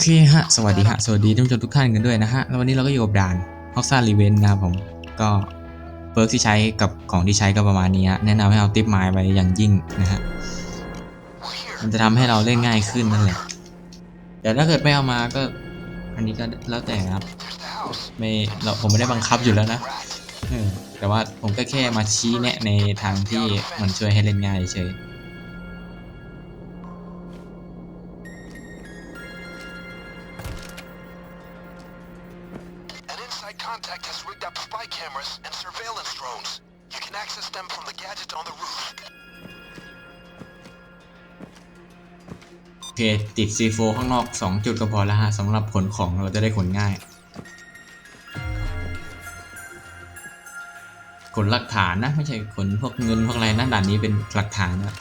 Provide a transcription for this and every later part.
เคฮะ สวัสดีฮะ สวัสดีท่านผู้ชมทุกท่านกันด้วยนะฮะ แล้ววันนี้เราก็อยู่กับด่านฮอกซ่ารีเวนนะครับผม ก็เปิร์กที่ใช้กับของที่ใช้ก็ประมาณนี้ฮะ แนะนำให้เอาติปไม้ไปอย่างยิ่งนะฮะ มันจะทำให้เราเล่นง่ายขึ้นนั่นแหละ แต่ถ้าเกิดไม่เอามาก็ อันนี้ก็แล้วแต่ครับ ไม่เราผมไม่ได้บังคับอยู่แล้วนะเออแต่ว่าผมก็แค่มาชี้แนะในทางที่มันช่วยให้เล่นง่ายเฉย C4 ข้างนอก 2 จุดก็พอแล้วฮะสำหรับขนของเราจะได้ขนง่าย ขนหลักฐานนะ ไม่ใช่ขนพวกเงินพวกอะไรนะด่านนี้เป็นหลักฐานนะ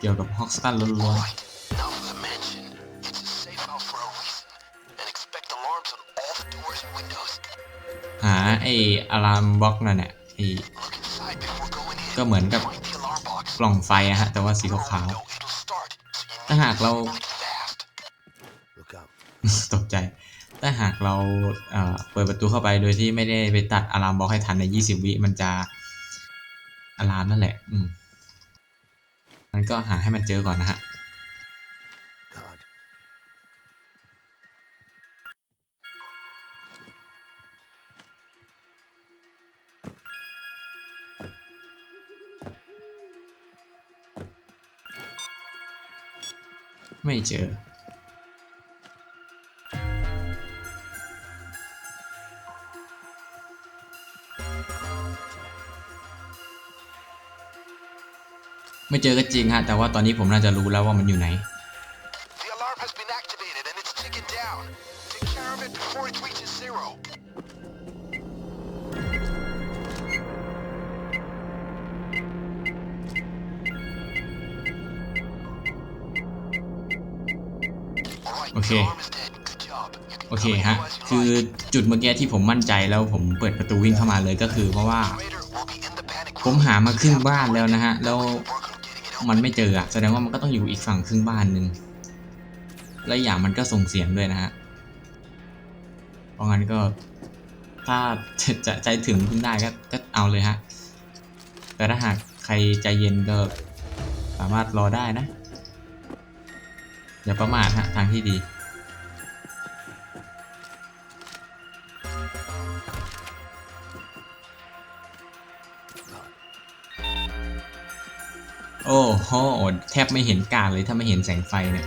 เกี่ยวกับฮอกสตันล้วน Right. Now for the mansion. It's a safe house for a reason. And expect alarms on all the doors and windows. ๆหาไอ้อะลามบล็อกนั่นแหละไอ้ Look inside before going in. ก็เหมือนกับ Find the alarm box. กล่องไฟอะฮะ แต่ว่าสีขาว No, it'll start. So you ๆถ้าหากเราาหากเราเอ่อเปิดประตูเข้าไปโดยที่ไม่ได้ไปตัดอะลามบล็อกให้ทันใน 20 วิมันจะอะลามนั่นแหละอืมมันก็หาให้มันเจอก่อนนะฮะ God. ไม่เจอ ไม่เจอก็จริงฮะ แต่ว่าตอนนี้ผมน่าจะรู้แล้วว่ามันอยู่ไหน The alarm has been activated and it's ticking down. Take care of it before it reaches zero. โอเค The alarm is dead. Good job. You can โอเค come in ฮะ as you คือ like. จุดเมื่อกี้ที่ผมมั่นใจแล้วผมเปิดประตูวิ่งเข้ามาเลยก็คือเพราะว่า Operator will be in the panic ผม room. หามาครึ่งบ้านแล้วนะฮะ แล้ว มันไม่เจออะแสดงว่ามันก็ต้องอยู่อีกฝั่งครึ่งบ้านหนึ่งและอย่างมันก็ส่งเสียงด้วยนะฮะ เพราะงั้นก็ถ้าจะจะใจถึงพึ่งได้ก็ก็เอาเลยฮะ แต่ถ้าหากใครใจเย็นก็สามารถรอได้นะ อย่าประมาทฮะทางที่ดี โอ้โหแทบไม่เห็นการเลยถ้าไม่เห็นแสงไฟเนี่ย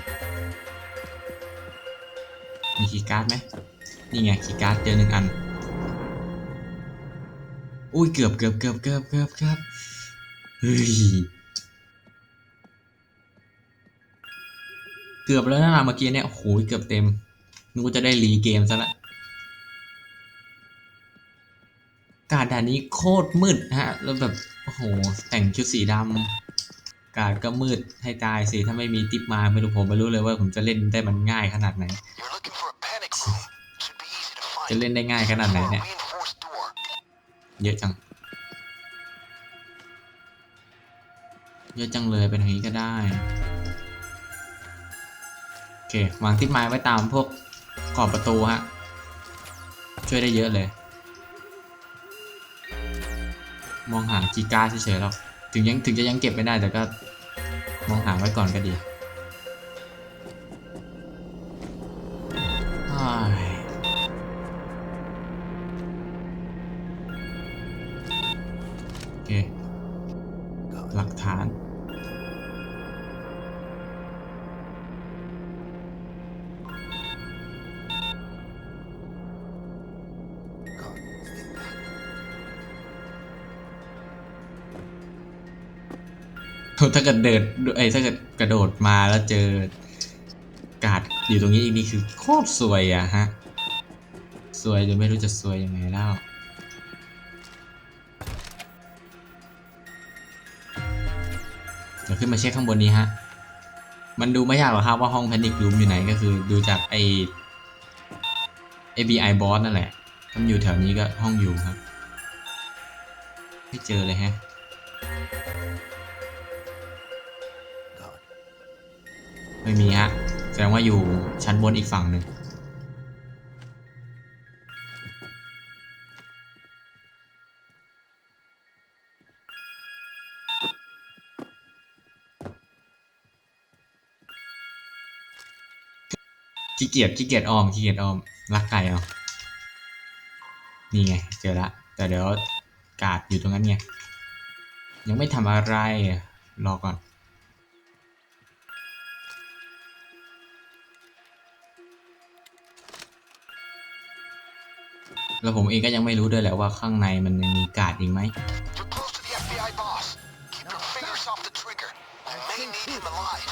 มีคีย์การ์ดไหมนี่ไงคีย์การ์ดเจอหนึ่งอัน อุ้ยเกือบเกือบเกือบเกือบเกือบเกือบเฮ้ยเกือบแล้วนะเมื่อกี้เนี่ยโอ้โหเกือบเต็มนึกว่าจะได้รีเกมซะละการด่านนี้โคตรมืดฮะ แล้วแบบ โอ้โห แต่งชุดสีดำ การก็มืดให้ตายสิถ้าไม่มีติปมาไม่รู้ผมไม่รู้เลยว่าผมจะเล่นได้มันง่ายขนาดไหน จะเล่นได้ง่ายขนาดไหนเนี่ย เยอะจัง เยอะจังเลยเป็นอย่างนี้ก็ได้ โอเควางติดไม้ไว้ตามพวกขอบประตูฮะ ช่วยได้เยอะเลย มองหากีการ์เฉยๆหรอกถึงยังถึงจะยังเก็บไม่ได้แต่ก็ มองหาไว้ก่อนก็ดี ถ้าเกิดเดินไอ้ถ้าเกิดกระโดดมาแล้วเจอกาดอยู่ตรงนี้อีกนี่คือโคตรสวยอะฮะ สวยจนไม่รู้จะสวยยังไงแล้วเดี๋ยวขึ้นมาเช็คข้างบนนี้ฮะ มันดูไม่ยากหรอกครับว่าห้องแพนิครูมอยู่ไหนก็คือดูจากไอ้ ABI boss นั่นแหละถ้ามันอยู่แถวนี้ก็ห้องอยู่ครับ ไม่เจอเลยฮะ ไม่มีฮะ แสดงว่าอยู่ชั้นบนอีกฝั่งหนึ่งขี้เกียจขี้เกียจออมขี้เกียจออมรักไก่เอา นี่ไง เจอละ แต่เดี๋ยวกาดอยู่ตรงนั้นไง ยังไม่ทำอะไร รอก่อน แล้วผมเองก็ยังไม่รู้ด้วยแหละว่าข้างในมันยังมีกาดอีกไหม You're close to the FBI boss. Keep your fingers off the trigger. You may need him alive.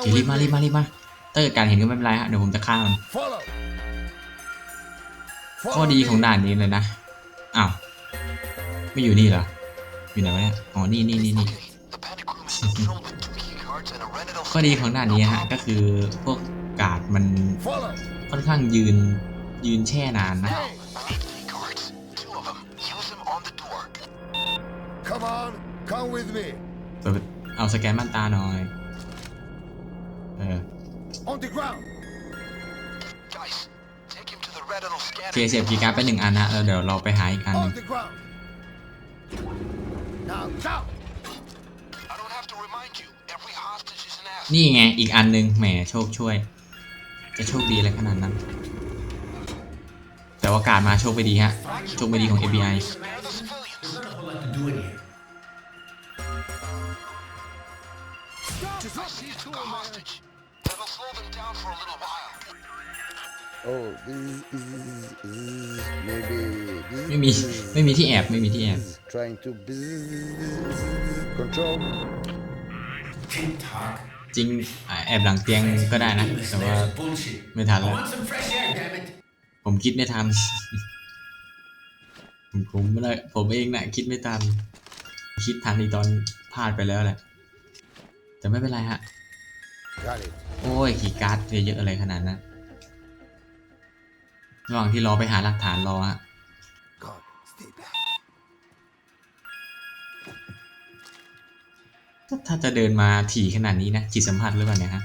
โอเครีบมารีบมารีบมา ถ้าเกิดการเห็นก็ไม่เป็นไรฮะ เดี๋ยวผมจะฆ่ามัน Follow. ข้อดีของด่านนี้เลยนะ อ้าว ไม่อยู่นี่เหรอ อยู่ไหนวะเนี่ย อ๋อ นี่นี่นี่นี่ Okay, the panic room is still filled with two key cards and a retinal ข้อดีของด่านนี้ฮะ ก็คือพวกกาดมัน Follow. ค่อนข้างยืนยืนแช่นานนะ Come with me. เปิดเอาสแกนม่านตาหน่อย เออ On the ground. Guys, take him to the retinal โอ scanner. เคเสียบคีย์การ์ดไปหนึ่งอันนะแล้วเดี๋ยวเราไปหาอีกอันหนึ On ง the ground. Now jump. I don't have to remind you. Every hostage is an asset. นี่ไงอีกอันหนึงแหมโชคช่วย จะโชคดีอะไรขนาดนั้น แต่ว่าการมาโชคไม่ดีฮะ โชคไม่ดีของ FBI Spare the civilians. Not a whole lot to do in here. I see took a hostage. That'll slow them down for a little while. Oh, this is, this is maybe. This ไม่มี ไม่มีที่แอบ ไม่มีที่แอบ is trying to control. Tick tock. จริงอ่าแอบหลังเตียงก็ได้นะ This แต่ว่า there's bullshit. ไม่ทัน I แล้ว want some fresh air, damn it. ผมคิดไม่ทัน ผมผมไม่ได้ผมเองนะคิดไม่ทัน คิดทันอีตอนพลาดไปแล้วแหละ แต่ไม่เป็นไรฮะ Got it. โอ้ยขีย์การ์ดเยอะๆอะไรขนาดนั้นระหว่างที่รอไปหาหลักฐานรอฮะ God, stay back. ถ้าถ้าจะเดินมาถี่ขนาดนี้นะจิตสัมผัสหรือเปล่าเนี่ยฮะ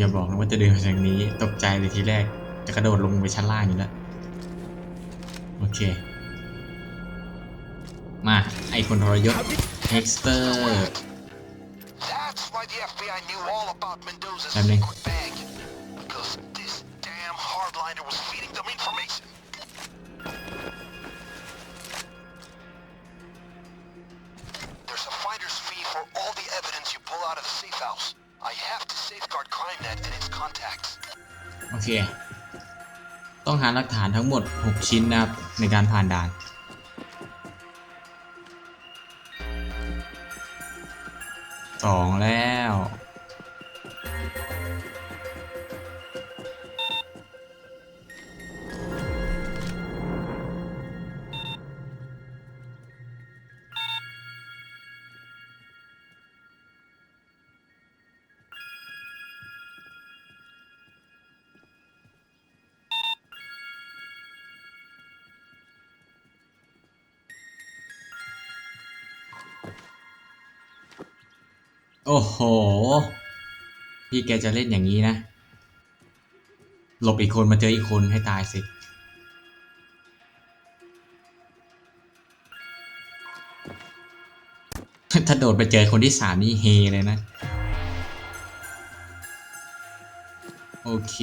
อย่าบอกนะว่าจะเดินมาทางนี้ ตกใจเลยทีแรก จะกระโดดลงไปชั้นล่างอยู่แล้ว โอเค มา ไอคนทรยศเอ็กสเตอร์ That's why the FBI knew Safeguard ClimbNet and its contacts. โอเค ต้องหาหลักฐานทั้งหมด 6 ชิ้นนะครับ ในการผ่านด่าน สองแล้ว โอ้โห พี่แกจะเล่นอย่างนี้นะ หลบอีกคนมาเจออีกคนให้ตายสิ ถ้าโดดไปเจอคนที่สามนี่เฮเลยนะ โอเค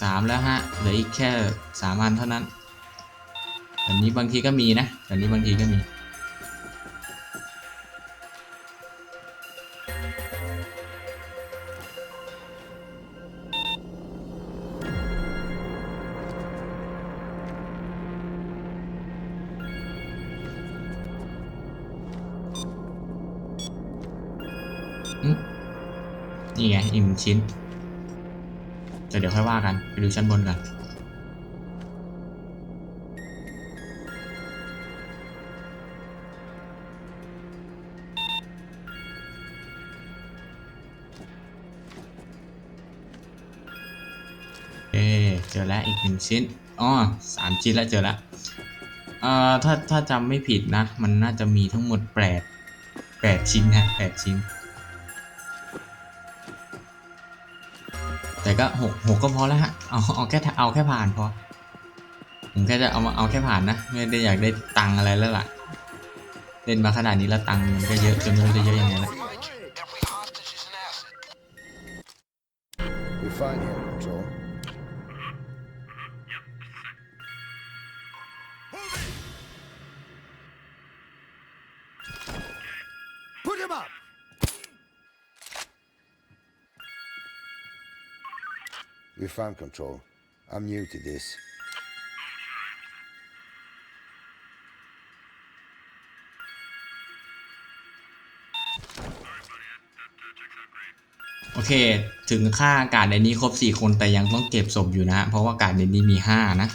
สามแล้วฮะ เหลืออีกแค่สามอันเท่านั้นแต่นี้บางทีก็มีนะแต่นี้บางทีก็มี ชิ้น แต่เดี๋ยวค่อยว่ากัน ไปดูชั้นบนกันเอเจอแล้วอีกหนึ่งชิ้นอ๋อสามชิ้นแล้วเจอแล้วเอ่อถ้าถ้าจำไม่ผิดนะ มันน่าจะมีทั้งหมดแปดแปดชิ้นฮะแปดชิ้น ก็หกหกก็พอแล้วฮะเอาเอาแค่เอาแค่ผ่านพอผมแค่จะเอามาเอาแค่ผ่านนะ ไม่ได้อยากได้ตังอะไรแล้วล่ะ เล่นมาขนาดนี้แล้วตังมันก็เยอะจนไม่รู้จะเยอะยังไงแล้ว with fan Control. I'm new to this. โอเค ถึงค่าการในนี้ครบ 4 คนแต่ยังต้องเก็บศพอยู่นะ เพราะว่าการในนี้มี 5 นะ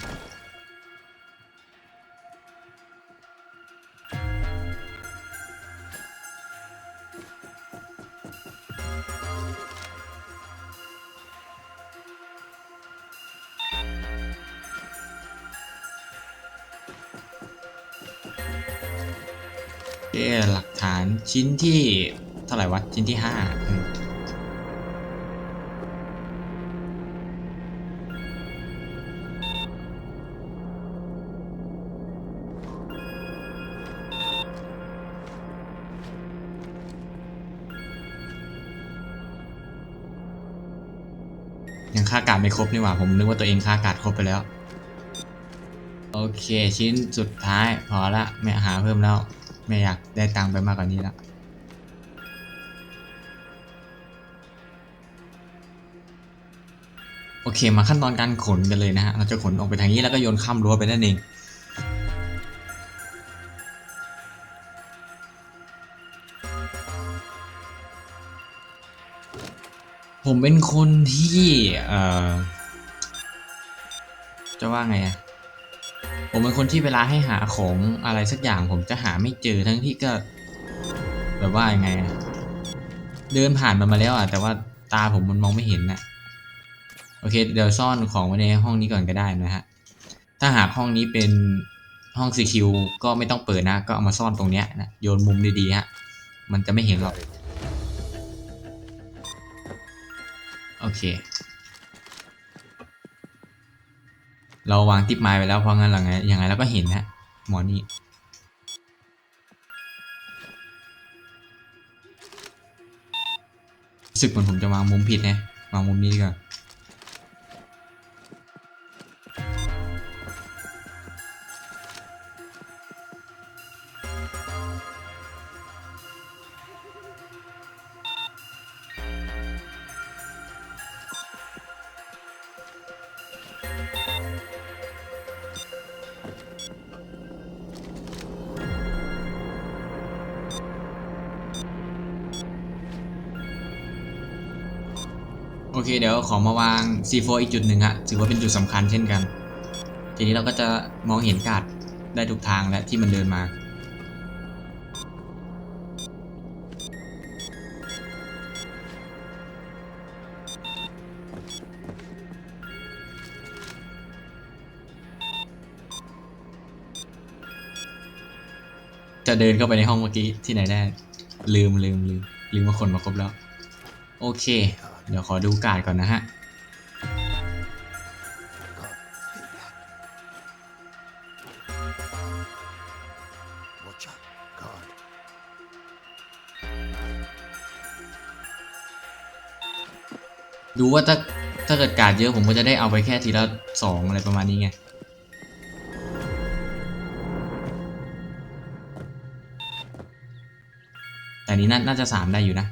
ชิ้นที่เท่าไหร่วะ ชิ้นที่ห้าอืมยังค่ากาดไม่ครบนี่หว่า ผมนึกว่าตัวเองค่ากาดครบไปแล้ว โอเค ชิ้นสุดท้ายพอละ ไม่หาเพิ่มแล้ว ไม่อยากได้ตังค์ไปมากกว่านี้แล้วโอเคมาขั้นตอนการขนกันเลยนะฮะ เราจะขนออกไปทางนี้แล้วก็โยนข้ามรั้วไปนั่นเองผมเป็นคนที่ เอ่อ จะว่าไงอะ ผมเป็นคนที่เวลาให้หาของอะไรสักอย่างผมจะหาไม่เจอทั้งที่ก็ แบบว่ายังไง เดินผ่านมันมาแล้วอะแต่ว่าตาผมมันมองไม่เห็นน่ะโอเค เดี๋ยวซ่อนของไว้ในห้องนี้ก่อนก็ได้นะฮะถ้าหากห้องนี้เป็นห้อง CQ ก็ไม่ต้องเปิดนะ ก็เอามาซ่อนตรงเนี้ยนะโยนมุมดีๆฮะมันจะไม่เห็นหรอกโอเค เราวางติปไม้ไปแล้วเพราะงั้นหลังไงยังไงเราก็เห็นฮะหมอนี่รู้สึกเหมือนผมจะวางมุมผิดนะวางมุมนี้ดีกว่า โอเคเดี๋ยวขอมาวาง C4 อีกจุดหนึ่งฮะถือว่าเป็นจุดสำคัญเช่นกัน ทีนี้เราก็จะมองเห็นกาดได้ทุกทางและที่มันเดินมา จะเดินเข้าไปในห้องเมื่อกี้ที่ไหนได้ ลืมลืมลืมลืมว่าคนมาครบแล้ว โอเค เดี๋ยวขอดูการ์ดก่อนนะฮะ ดูว่าถ้าถ้าเกิดการ์ดเยอะผมก็จะได้เอาไปแค่ทีละสองอะไรประมาณนี้ไงแต่นี้น่าน่าจะสามได้อยู่นะ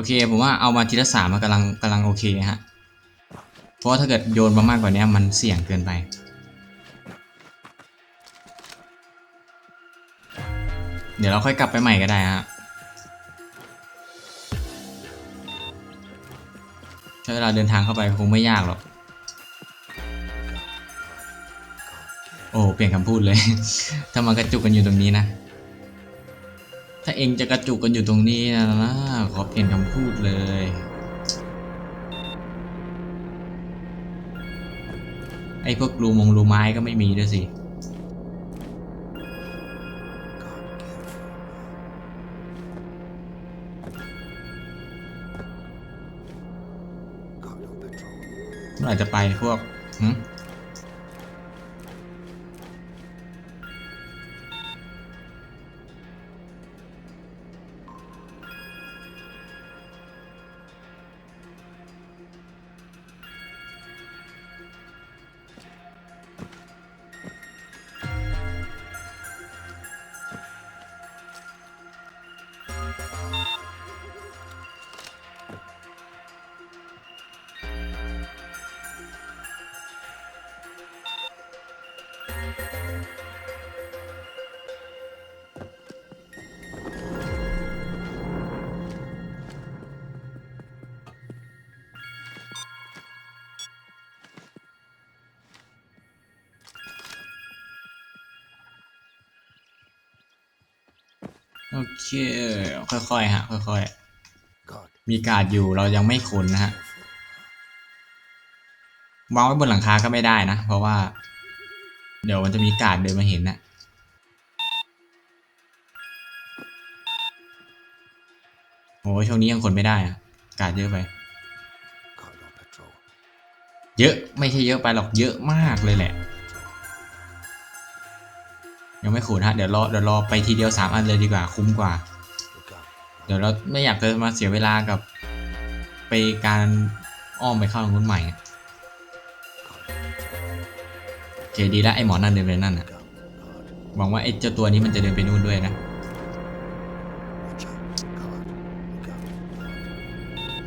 อเคผมว่าเอามาทีละสามมันกำลังกำลังโอเคฮะเพราะว่าถ้าเกิดโยนมามากกว่านี้มันเสี่ยงเกินไปเดี๋ยวเราค่อยกลับไปใหม่ก็ได้ฮะใช้เวลาเดินทางเข้าไปคงไม่ยากหรอก โอ้ เปลี่ยนคำพูดเลย ถ้ามากระจุกกันอยู่ตรงนี้นะาเองจะกระจุกกันอยู่ตรงนี้นะนะขอเปลี่ยนคำพูดเลย ไอ้พวกรูมงรูไม้ก็ไม่มีด้วยสิ God on patrol. มันอาจจะไปพวก โอเค ค่อยๆฮะ ค่อย God. ๆมีการ์ดอยู่เรายังไม่ขนนะฮะ วางไว้บนหลังคาก็ไม่ได้นะ เพราะว่า เดี๋ยวมันจะมีการ์ดเดินมาเห็นนะโอ้ยช่วงนี้ยังขนไม่ได้อะการ์ดเยอะไป God on patrol. เยอะไม่ใช่เยอะไปหรอกเยอะมากเลยแหละ ยังไม่ขนฮะเดี๋ยวรอเดี๋ยวรอไปทีเดียวสามอันเลยดีกว่าคุ้มกว่า เดี๋ยวเราไม่อยากจะมาเสียเวลากับ ไปการอ้อมไปเข้าตรงนู้นใหม่โอเคดีแล้วไอ้หมอนั่นเดินไปนั่นอะหวังว่าไอ้เจ้าตัวนี้มันจะเดินไปนู่นด้วยนะ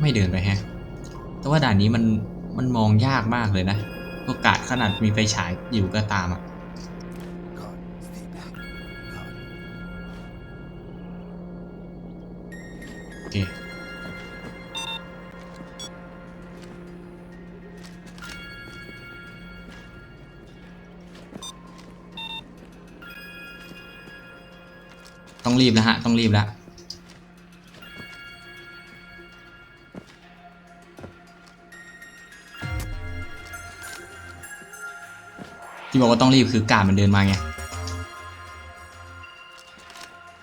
ไม่เดินไปแฮะ แต่ว่าด่านนี้มันมันมองยากมากเลยนะโอกาสขนาดมีไฟฉายอยู่ก็ตามอะ เคต้องรีบแล้วฮะ ต้องรีบแล้วที่บอกว่าต้องรีบคือกาดมันเดินมาไง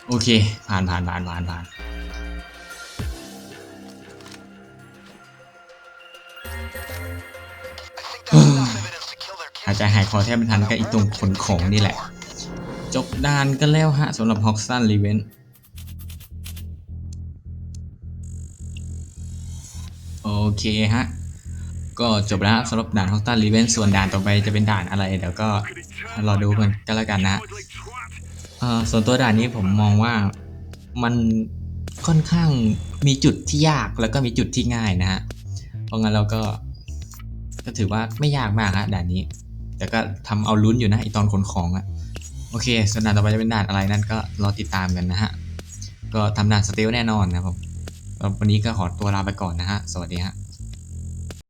โอเค ผ่านผ่านผ่านผ่านผ่าน ใจหายคอแทบไม่ทันก็อีกตรงขนของนี่แหละ จบดานกันแล้วฮะสำหรับฮอกซันรีเวนโอเคฮะ ก็จบแล้วสำหรับด่านฮอกซันรีเวนส่วนด่านต่อไปจะเป็นด่านอะไร เดี๋ยวก็รอดูกันก็แล้วกันนะฮะเอ่อส่วนตัวด่านนี้ผมมองว่ามันค่อนข้างมีจุดที่ยากแล้วก็มีจุดที่ง่ายนะฮะ เพราะงั้นเราก็ก็ถือว่าไม่ยากมากฮะด่านนี้ แต่ก็ทำเอาลุ้นอยู่นะไอตอนขนของอะโอเคส่วนด่านต่อไปจะเป็นด่านอะไรนั่นก็รอติดตามกันนะฮะก็ทำด่านสเตลแน่นอนนะครับวันนี้ก็ขอตัวลาไปก่อนนะฮะสวัสดีฮะ